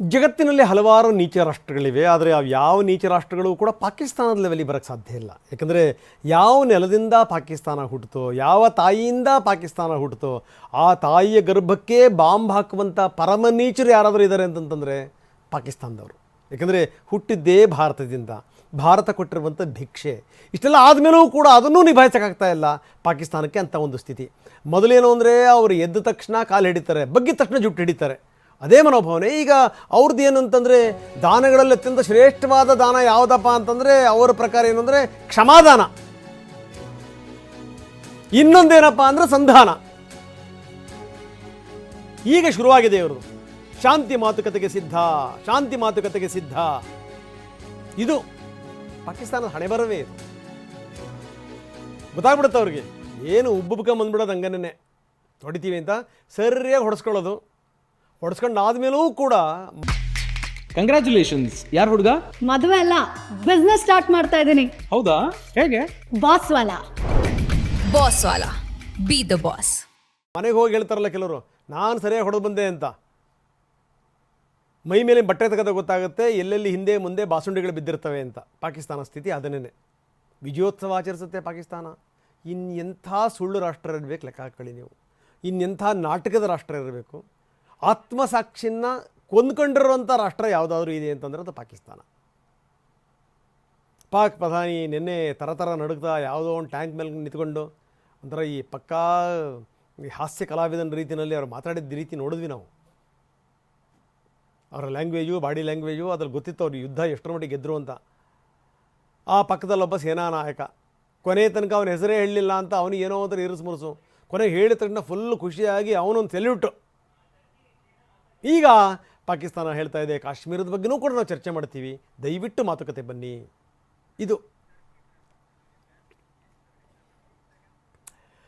ಜಗತ್ತಿನಲ್ಲಿ ಹಲವಾರು ನೀಚ ರಾಷ್ಟ್ರಗಳಿವೆ, ಆದರೆ ಅವು ಯಾವ ನೀಚ ರಾಷ್ಟ್ರಗಳು ಕೂಡ ಪಾಕಿಸ್ತಾನದ ಲೆವೆಲಿಗೆ ಬರೋಕ್ಕೆ ಸಾಧ್ಯ ಇಲ್ಲ. ಯಾಕಂದರೆ ಯಾವ ನೆಲದಿಂದ ಪಾಕಿಸ್ತಾನ ಹುಟ್ಟಿತೋ ಯಾವ ತಾಯಿಯಿಂದ ಪಾಕಿಸ್ತಾನ ಹುಟ್ಟಿತೋ ಆ ತಾಯಿಯ ಗರ್ಭಕ್ಕೆ ಬಾಂಬ್ ಹಾಕುವಂಥ ಪರಮ ನೀಚರು ಯಾರಾದರೂ ಇದ್ದಾರೆ ಅಂತಂತಂದರೆ ಪಾಕಿಸ್ತಾನದವರು. ಯಾಕಂದರೆ ಹುಟ್ಟಿದ್ದೇ ಭಾರತದಿಂದ, ಭಾರತ ಕೊಟ್ಟಿರುವಂಥ ಭಿಕ್ಷೆ. ಇಷ್ಟೆಲ್ಲ ಆದಮೇಲೂ ಕೂಡ ಅದನ್ನೂ ನಿಭಾಯಿಸೋಕ್ಕಾಗ್ತಾ ಇಲ್ಲ ಪಾಕಿಸ್ತಾನಕ್ಕೆ ಅಂತ ಒಂದು ಸ್ಥಿತಿ. ಮೊದಲೇನು ಅಂದರೆ ಅವರು ಎದ್ದ ತಕ್ಷಣ ಕಾಲು ಹಿಡಿತಾರೆ, ಬಗ್ಗಿದ ತಕ್ಷಣ ಜುಟ್ಟು ಹಿಡಿತಾರೆ. ಅದೇ ಮನೋಭಾವನೆ. ಈಗ ಅವ್ರದ್ದು ಏನು ಅಂತಂದರೆ, ದಾನಗಳಲ್ಲಿ ಅತ್ಯಂತ ಶ್ರೇಷ್ಠವಾದ ದಾನ ಯಾವುದಪ್ಪ ಅಂತಂದರೆ, ಅವರ ಪ್ರಕಾರ ಏನು ಅಂದರೆ, ಕ್ಷಮಾದಾನ. ಇನ್ನೊಂದೇನಪ್ಪ ಅಂದರೆ ಸಂಧಾನ. ಈಗ ಶುರುವಾಗಿದೆ ಇವರು ಶಾಂತಿ ಮಾತುಕತೆಗೆ ಸಿದ್ಧ, ಶಾಂತಿ ಮಾತುಕತೆಗೆ ಸಿದ್ಧ. ಇದು ಪಾಕಿಸ್ತಾನದ ಹಣೆ ಬರವೇ ಇದು. ಗೊತ್ತಾಗ್ಬಿಡುತ್ತೆ ಅವ್ರಿಗೆ. ಏನು ಉಬ್ಬುಬಕ ಬಂದ್ಬಿಡೋದು ಹಂಗನೇ. ಹೊಡಿತೀವಿ ಅಂತ. ಸರಿಯಾಗಿ ಹೊಡೆಸ್ಕೊಳ್ಳೋದು. ಹೊಡೆಸ್ಕೊಂಡು ಆದ್ಮೇಲೂ ಕೂಡ ಕಂಗ್ರ್ಯಾಚುಲೇಷನ್ಸ್ ಯಾರು ಹುಡುಗ? ಮದುವೆ ಅಲ್ಲ ಬಿಸ್ನೆಸ್ ಸ್ಟಾರ್ಟ್ ಮಾಡ್ತಾ ಇದ್ದೀನಿ. ಹೌದಾ? ಹೇಗೆ? ಬಾಸ್ ವಾಲ. ಬಾಸ್ ವಾಲ. ಬಿ ದ ಬಾಸ್ ಮನೆಗೆ ಹೋಗಿ ಹೇಳ್ತಾರಲ್ಲ ಕೆಲವರು ನಾನು ಸರಿಯಾಗಿ ಹೊಡೆದು ಬಂದೆ ಅಂತ. ಮೈ ಮೇಲೆ ಬಟ್ಟೆ ತೆಗೆದ ಗೊತ್ತಾಗುತ್ತೆ ಎಲ್ಲೆಲ್ಲಿ ಹಿಂದೆ ಮುಂದೆ ಬಾಸುಂಡಿಗಳು ಬಿದ್ದಿರ್ತವೆ ಅಂತ. ಪಾಕಿಸ್ತಾನ ಸ್ಥಿತಿ ಅದನ್ನೇ ವಿಜಯೋತ್ಸವ ಆಚರಿಸುತ್ತೆ ಪಾಕಿಸ್ತಾನ. ಇನ್ನೆಂಥ ಸುಳ್ಳು ರಾಷ್ಟ್ರ ಇರಬೇಕು ಲೆಕ್ಕ ಹಾಕೊಳ್ಳಿ ನೀವು. ಇನ್ನೆಂಥ ನಾಟಕದ ರಾಷ್ಟ್ರ ಇರಬೇಕು. ಆತ್ಮಸಾಕ್ಷಿನ ಕೊಂದ್ಕೊಂಡಿರುವಂಥ ರಾಷ್ಟ್ರ ಯಾವುದಾದ್ರೂ ಇದೆ ಅಂತಂದ್ರೆ ಅದು ಪಾಕಿಸ್ತಾನ. ಪಾಕ್ ಪ್ರಧಾನಿ ನಿನ್ನೆ ಥರ ಥರ ನಡುಗ್ತಾ ಯಾವುದೋ ಒಂದು ಟ್ಯಾಂಕ್ ಮೇಲೆ ನಿಂತ್ಕೊಂಡು ಒಂಥರ ಈ ಪಕ್ಕಾ ಹಾಸ್ಯ ಕಲಾವಿದನ ರೀತಿಯಲ್ಲಿ ಅವ್ರು ಮಾತಾಡಿದ ರೀತಿ ನೋಡಿದ್ವಿ ನಾವು. ಅವರ ಲ್ಯಾಂಗ್ವೇಜು ಬಾಡಿ ಲ್ಯಾಂಗ್ವೇಜು ಅದ್ರಲ್ಲಿ ಗೊತ್ತಿತ್ತು ಅವ್ರು ಯುದ್ಧ ಎಷ್ಟರ ಮಟ್ಟಿಗೆ ಗೆದ್ದರು ಅಂತ. ಆ ಪಕ್ಕದಲ್ಲೊಬ್ಬ ಸೇನಾ ನಾಯಕ, ಕೊನೆ ತನಕ ಅವನ ಹೆಸರೇ ಹೇಳಲಿಲ್ಲ ಅಂತ ಅವನು ಏನೋ ಅಂತ ಇರಿಸು ಕೊನೆಗೆ ಹೇಳಿದ ತಕ್ಷಣ ಫುಲ್ ಖುಷಿಯಾಗಿ ಅವನೊಂದು ಸೆಲ್ಯೂಟು ಈಗ ಪಾಕಿಸ್ತಾನ ಹೇಳ್ತಾ ಇದೆ ಕಾಶ್ಮೀರದ ಬಗ್ಗೆನೂ ಕೂಡ ನಾವು ಚರ್ಚೆ ಮಾಡ್ತೀವಿ. ದಯವಿಟ್ಟು ಮಾತುಕತೆ ಬನ್ನಿ. ಇದು